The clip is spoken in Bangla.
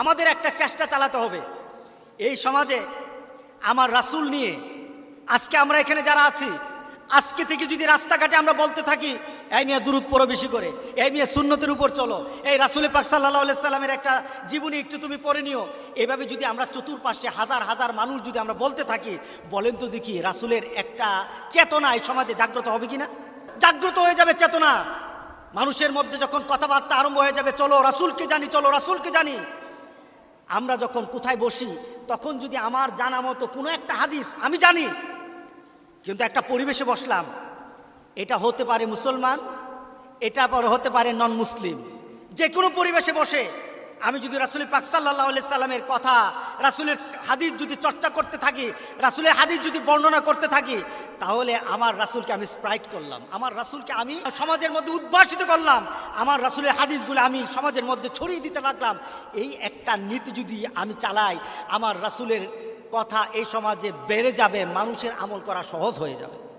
আমাদের একটা চেষ্টা চালাতে হবে। এই সমাজে আমার রাসূল নিয়ে আজকে আমরা এখানে যারা আছি, আজকে থেকে যদি রাস্তাঘাটে আমরা বলতে থাকি, এই নিয়ে দূরত পড়ো বেশি করে, এই নিয়ে সুন্নতের উপর চলো, এই রাসুল পাক সাল্লাহ সাল্লামের একটা জীবনী একটু তুমি পড়ে নিও। এভাবে যদি আমরা চতুর্পাশে হাজার হাজার মানুষ যদি আমরা বলতে থাকি, বলেন তো দেখি রাসুলের একটা চেতনা এই সমাজে জাগ্রত হবে কি না জাগ্রত হয়ে যাবে চেতনা। মানুষের মধ্যে যখন কথাবার্তা আরম্ভ হয়ে যাবে, চলো রাসুলকে জানি, চলো রাসুলকে জানি। আমরা যখন কোথায় বসি, তখন যদি আমার জানা মতো কোনো একটা হাদিস, আমি জানি, কিন্তু একটা পরিবেশে বসলাম, এটা হতে পারে মুসলমান, এটা আবার হতে পারে নন মুসলিম যে কোনো পরিবেশে বসে, আমি যদি রাসুল পাক সাল্লাহ সাল্লামের কথা, রাসুলের হাদিস যদি চর্চা করতে থাকি, রাসুলের হাদিস যদি বর্ণনা করতে থাকি তাহলে আমার রাসুলকে আমি স্প্রাইট করলাম। আমার রাসুলকে আমি সমাজের মধ্যে উদ্ভাসিত করলাম। আমার রাসুলের হাদিসগুলো আমি সমাজের মধ্যে ছড়িয়ে দিতে লাগলাম। এই একটা নীতি যদি আমি চালাই, আমার রাসুলের কথা এই সমাজে বেড়ে যাবে, মানুষের আমল করা সহজ হয়ে যাবে।